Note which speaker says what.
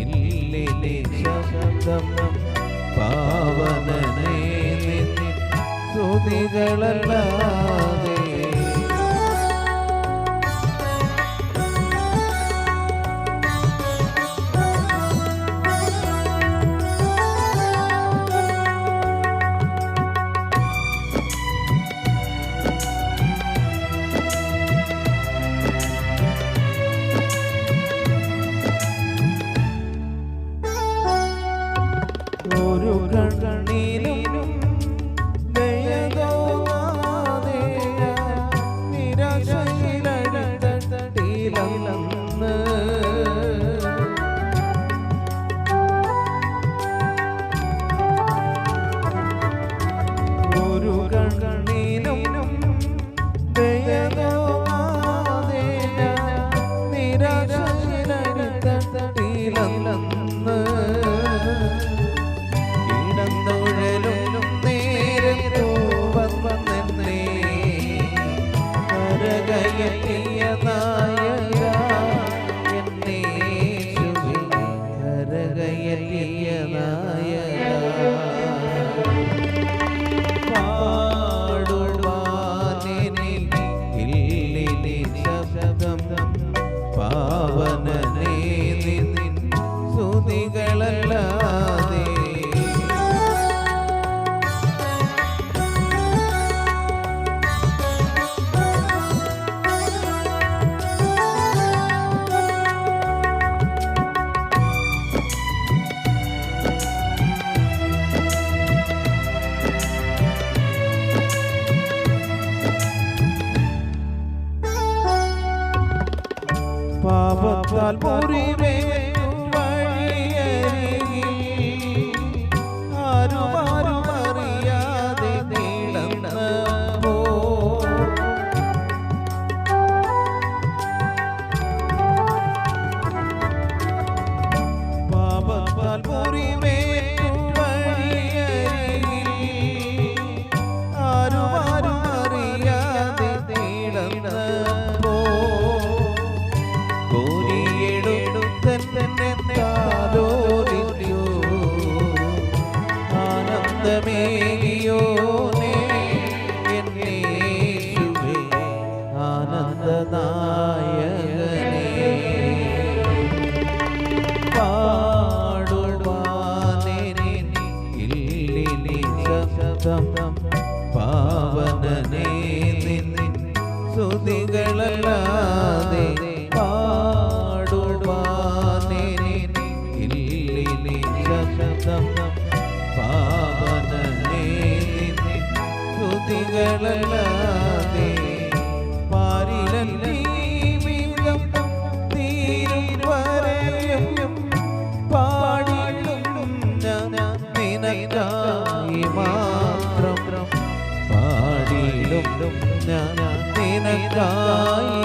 Speaker 1: ഇല്ലിലെ ശബ്ദം പാവനനെ സ്തുതികളല്ലാതെ ഒരു കണ്ണീലും ഒരു ദയതോന്നാതെ നിരാശയിലടത്തിലന്ന് Thank you. பாவத்தால் பொறிவே സ്തുതികളല്ലാതെ പാടുവാനേ ശബ്ദം പാവനനേ നിൻ സ്തുതികളല്ലാതെ പാടിടും ഞാൻ നിനക്കായി